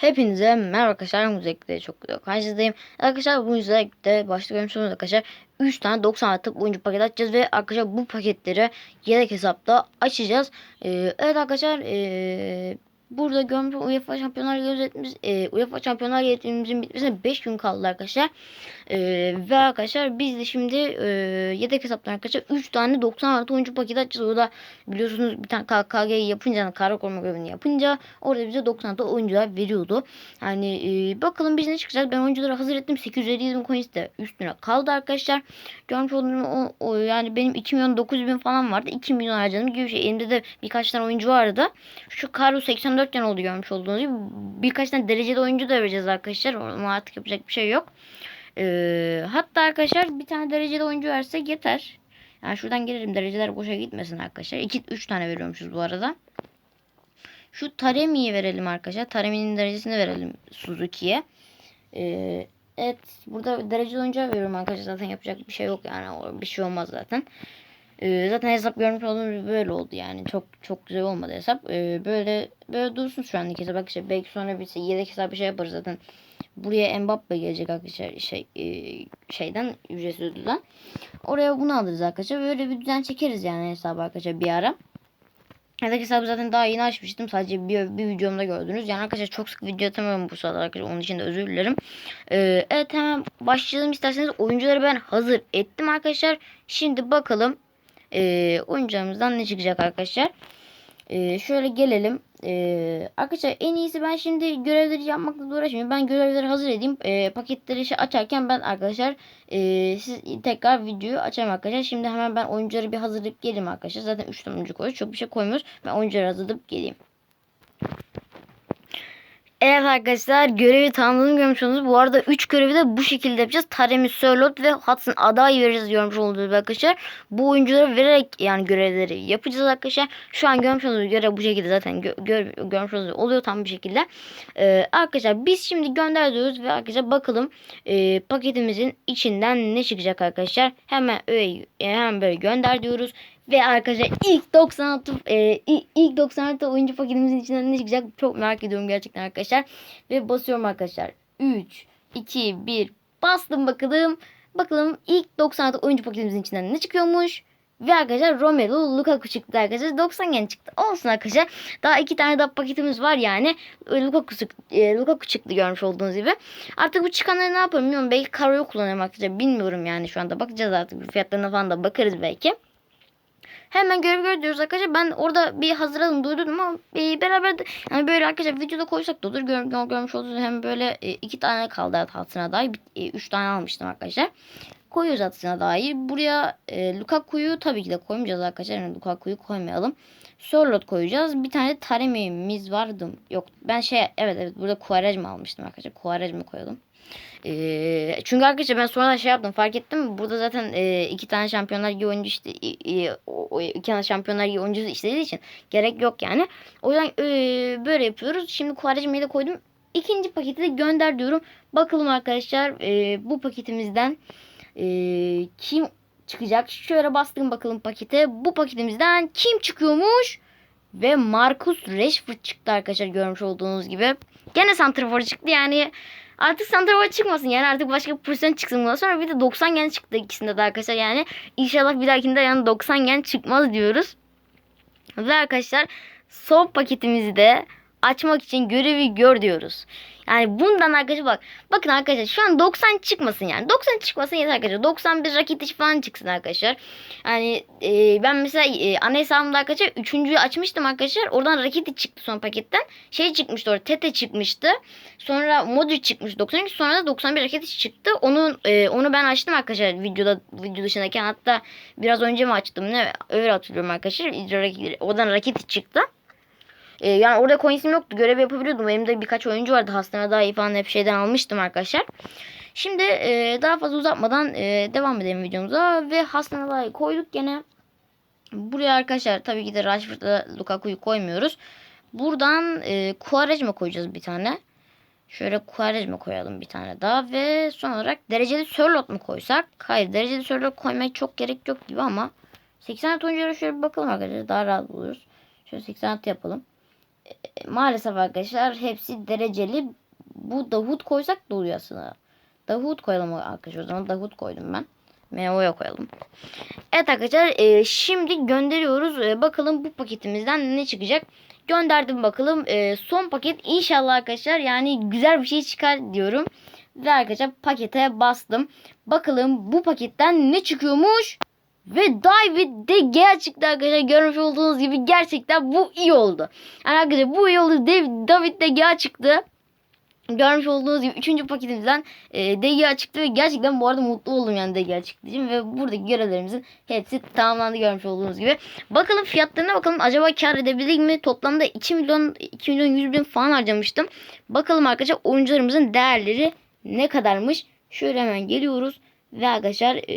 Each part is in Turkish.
Hepinize merhaba arkadaşlar. Müzikte çok güzel karşınızdayım. Arkadaşlar bu müzikte başta görmüş arkadaşlar 3 tane 90 artık oyuncu paket açacağız ve arkadaşlar bu paketleri yedek hesapta açacağız. Ee, evet arkadaşlar ee, burada görmüş UEFA Şampiyonlar Ligi e, UEFA Şampiyonlar Ligi'mizin bitmesine 5 gün kaldı arkadaşlar. Ee, ve arkadaşlar biz de şimdi ee, yedek hesaptan arkadaşlar 3 tane 90 artı oyuncu paketi açacağız. Orada biliyorsunuz bir tane KKG yapınca kara koruma görevini yapınca orada bize 90 artı oyuncular veriyordu. Yani e, bakalım biz ne çıkacağız. Ben oyuncuları hazır ettim. 850 coins de üstüne kaldı arkadaşlar. Görmüş olduğunuz o, o, yani benim 2 milyon 900 bin falan vardı. 2 milyon harcadım gibi bir şey. Elimde de birkaç tane oyuncu vardı. Şu Karo 84 tane oldu görmüş olduğunuz gibi. Birkaç tane dereceli oyuncu da vereceğiz arkadaşlar. Ama artık yapacak bir şey yok. Ee, hatta arkadaşlar bir tane dereceli oyuncu versek yeter. Yani şuradan gelirim dereceler boşa gitmesin arkadaşlar. 2 3 tane veriyormuşuz bu arada. Şu Taremi'yi verelim arkadaşlar. Taremi'nin derecesini verelim Suzuki'ye. Ee, evet burada dereceli oyuncu veriyorum arkadaşlar. Zaten yapacak bir şey yok yani. Bir şey olmaz zaten. Ee, zaten hesap görmüş olduğunuz böyle oldu yani. Çok çok güzel olmadı hesap. Ee, böyle böyle dursun şu andaki hesap. Arkadaşlar belki sonra bir yedek hesap bir şey yaparız zaten. Buraya Mbappe gelecek arkadaşlar şey e, şeyden ücretsiz ödülden. Oraya bunu alırız arkadaşlar. Böyle bir düzen çekeriz yani hesabı arkadaşlar bir ara. Yedek hesabı zaten daha yeni açmıştım. Sadece bir, bir videomda gördünüz. Yani arkadaşlar çok sık video atamıyorum bu sırada arkadaşlar. Onun için de özür dilerim. Ee, evet hemen başlayalım isterseniz. Oyuncuları ben hazır ettim arkadaşlar. Şimdi bakalım e, oyuncularımızdan ne çıkacak arkadaşlar. E, şöyle gelelim. E, arkadaşlar en iyisi ben şimdi görevleri yapmakla uğraşmayayım. Ben görevleri hazır edeyim. E, paketleri şey açarken ben arkadaşlar e, siz tekrar videoyu açarım arkadaşlar. Şimdi hemen ben oyuncuları bir hazırlayıp geleyim arkadaşlar. Zaten 3 tane oyuncu koyuyoruz. Çok bir şey koymuyoruz. Ben oyuncuları hazırlayıp geleyim. Evet arkadaşlar görevi tamamladığını görmüş oldunuz. Bu arada 3 görevi de bu şekilde yapacağız. Taremi, Sörlot ve Hudson adayı vereceğiz görmüş olduğunuz arkadaşlar. Bu oyuncuları vererek yani görevleri yapacağız arkadaşlar. Şu an görmüş olduğunuz görev bu şekilde zaten gö gör görmüş olduğunuz oluyor tam bir şekilde. Ee, arkadaşlar biz şimdi gönder diyoruz ve arkadaşlar bakalım e, paketimizin içinden ne çıkacak arkadaşlar. Hemen öyle hemen böyle gönder diyoruz. Ve arkadaşlar ilk 96 e, ilk 96 oyuncu paketimizin içinden ne çıkacak çok merak ediyorum gerçekten arkadaşlar. Ve basıyorum arkadaşlar. 3 2 1 bastım bakalım. Bakalım ilk 96 oyuncu paketimizin içinden ne çıkıyormuş. Ve arkadaşlar Romelu Lukaku çıktı arkadaşlar. 90 gen çıktı. Olsun arkadaşlar. Daha iki tane daha paketimiz var yani. Lukaku, e, Lukaku çıktı görmüş olduğunuz gibi. Artık bu çıkanları ne yaparım bilmiyorum. Belki Karo'yu kullanırım arkadaşlar. Bilmiyorum yani şu anda. Bakacağız artık. Fiyatlarına falan da bakarız belki. Hemen görev diyoruz arkadaşlar. Ben orada bir hazırladım duydum ama e, beraber de yani böyle arkadaşlar videoda koysak da olur. Gör, gör, görmüş olduğunuz hem böyle e, iki tane kaldı altına dahi. E, üç tane almıştım arkadaşlar. Koyuyoruz altına dahi. Buraya e, Lukaku'yu tabii ki de koymayacağız arkadaşlar. Yani Lukaku'yu koymayalım. Sörlot koyacağız. Bir tane Taremi'miz vardı. Yok ben şey evet evet burada Quaresma almıştım arkadaşlar. Quaresma koyalım. E, çünkü arkadaşlar ben sonradan şey yaptım fark ettim. Burada zaten e, iki tane şampiyonlar ligi oyuncu işte e, o, iki tane şampiyonlar ligi oyuncusu işlediği için gerek yok yani. O yüzden e, böyle yapıyoruz. Şimdi Quaresma'yı da koydum. İkinci paketi de gönder diyorum. Bakalım arkadaşlar e, bu paketimizden e, kim çıkacak? Şöyle bastım bakalım pakete. Bu paketimizden kim çıkıyormuş? Ve Marcus Rashford çıktı arkadaşlar görmüş olduğunuz gibi. Gene santrafor çıktı yani Artık santrafor çıkmasın yani artık başka bir pozisyon çıksın bundan sonra bir de 90 gen çıktı ikisinde de arkadaşlar yani inşallah bir dahakinde yani 90 gen çıkmaz diyoruz. Ve arkadaşlar son paketimizi de açmak için görevi gör diyoruz. Yani bundan arkadaşlar bak. Bakın arkadaşlar şu an 90 çıkmasın yani. 90 çıkmasın yeter arkadaşlar. 91 raket falan çıksın arkadaşlar. Yani e, ben mesela e, ana hesabımda arkadaşlar 3.'yü açmıştım arkadaşlar. Oradan raketi çıktı son paketten. Şey çıkmıştı orada. Tete çıkmıştı. Sonra Modric çıkmış 92. Sonra da 91 raketi çıktı. Onu e, onu ben açtım arkadaşlar videoda video dışındayken. Hatta biraz önce mi açtım ne öyle hatırlıyorum arkadaşlar. Oradan raketi çıktı. E, yani orada coins'im yoktu. Görev yapabiliyordum. Benim de birkaç oyuncu vardı. Hastane daha iyi falan hep şeyden almıştım arkadaşlar. Şimdi e, daha fazla uzatmadan e, devam edelim videomuza. Ve hastane koyduk gene. Buraya arkadaşlar tabii ki de Rashford'la Lukaku'yu koymuyoruz. Buradan e, Quaresma koyacağız bir tane. Şöyle Quaresma koyalım bir tane daha. Ve son olarak dereceli Sörlot mu koysak? Hayır dereceli Sörlot koymaya çok gerek yok gibi ama 86 oyunculara şöyle bir bakalım arkadaşlar. Daha rahat buluruz. Şöyle 86 yapalım. Maalesef arkadaşlar hepsi dereceli. Bu Davut koysak da oluyor aslında. Davut koyalım arkadaşlar o zaman. Davut koydum ben. Meo'ya koyalım. Evet arkadaşlar e, şimdi gönderiyoruz. E, bakalım bu paketimizden ne çıkacak. Gönderdim bakalım. E, son paket inşallah arkadaşlar yani güzel bir şey çıkar diyorum. Ve arkadaşlar pakete bastım. Bakalım bu paketten ne çıkıyormuş. Ve David de gel çıktı arkadaşlar. Görmüş olduğunuz gibi gerçekten bu iyi oldu. Yani arkadaşlar bu iyi oldu. David, David de gel çıktı. Görmüş olduğunuz gibi 3. paketimizden e, DGA çıktı ve gerçekten bu arada mutlu oldum yani DGA çıktı için ve buradaki görevlerimizin hepsi tamamlandı görmüş olduğunuz gibi. Bakalım fiyatlarına bakalım acaba kar edebildik mi? Toplamda 2 milyon 2 milyon 100 bin falan harcamıştım. Bakalım arkadaşlar oyuncularımızın değerleri ne kadarmış? Şöyle hemen geliyoruz ve arkadaşlar e,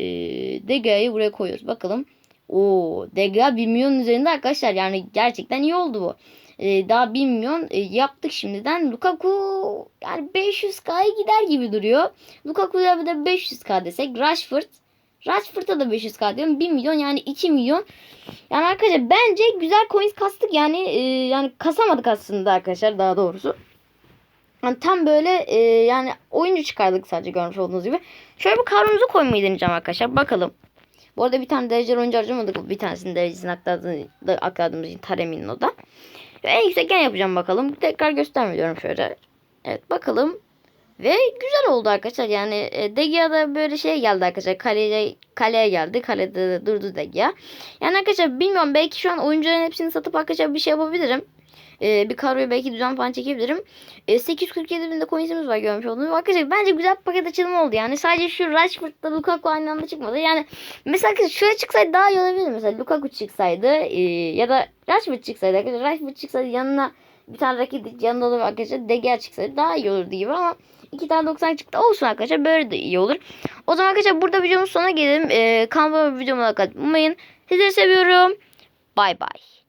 DGA'yı buraya koyuyoruz. Bakalım. Oo, DGA 1 milyonun üzerinde arkadaşlar yani gerçekten iyi oldu bu. Ee, daha 1 milyon e, yaptık şimdiden. Lukaku yani 500k'ya gider gibi duruyor. Lukaku'ya bir de 500k desek. Rashford. Rashford'a da 500k diyorum. 1 milyon yani 2 milyon. Yani arkadaşlar bence güzel coins kastık yani. e, yani kasamadık aslında arkadaşlar daha doğrusu. Yani tam böyle e, yani oyuncu çıkardık sadece görmüş olduğunuz gibi. Şöyle bir kadromuzu koymayı deneyeceğim arkadaşlar. Bakalım. Bu arada bir tane dereceli oyuncu harcamadık. Bir tanesinin derecesini aktardı- aktardığımız için Taremi'nin o da. En yüksekten yapacağım bakalım. Tekrar göstermiyorum şöyle. Evet bakalım. Ve güzel oldu arkadaşlar. Yani e, Degia'da böyle şey geldi arkadaşlar. Kaleye, kaleye geldi. Kalede de durdu Degia. Yani arkadaşlar bilmiyorum. Belki şu an oyuncuların hepsini satıp arkadaşlar bir şey yapabilirim. E, bir kadroyu belki düzen falan çekebilirim. E, 847 binde coinsimiz var görmüş olduğunuz. Arkadaşlar bence güzel bir paket açılımı oldu. Yani sadece şu Rashford'la Lukaku aynı anda çıkmadı. Yani mesela şöyle çıksaydı daha iyi olabilir. Mesela Lukaku çıksaydı e, ya da Rashford çıksaydı arkadaşlar. Rashford çıksaydı yanına bir tane rakip yanında olur arkadaşlar. Deger çıksaydı daha iyi olurdu gibi ama iki tane 90 çıktı olsun arkadaşlar. Böyle de iyi olur. O zaman arkadaşlar burada videomuz sonuna gelelim. E, kanalıma videoma like atmayı. Sizleri seviyorum. Bay bay.